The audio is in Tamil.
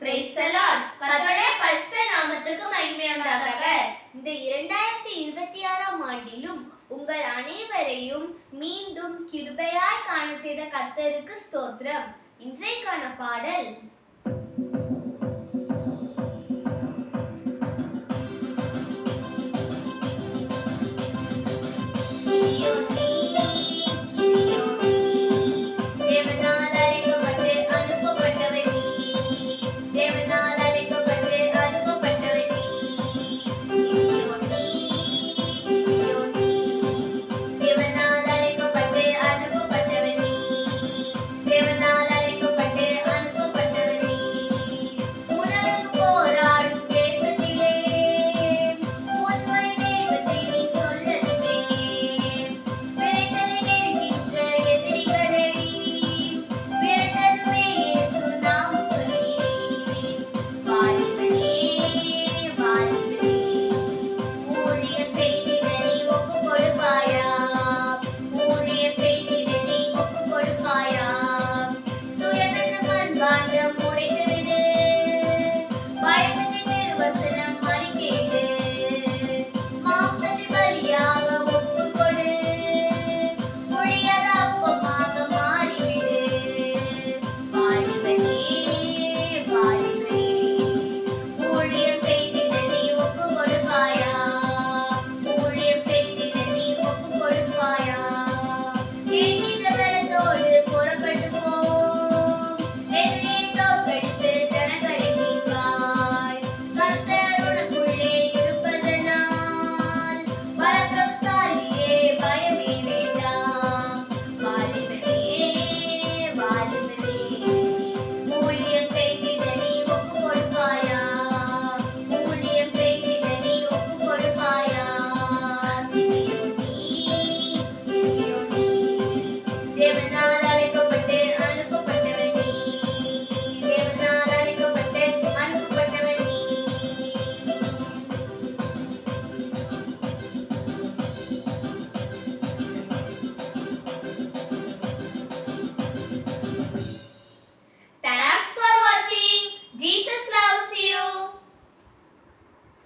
Praise the கர்த்தருடைய பரிசுத்த நாமத்துக்கு மகிமை இந்த இரண்டாயிரத்தி இருபத்தி ஆறாம் ஆண்டிலும் உங்கள் அனைவரையும் மீண்டும் கிருபையாய் காண செய்த கர்த்தருக்கு ஸ்தோத்திரம். இன்றைக்கான பாடல்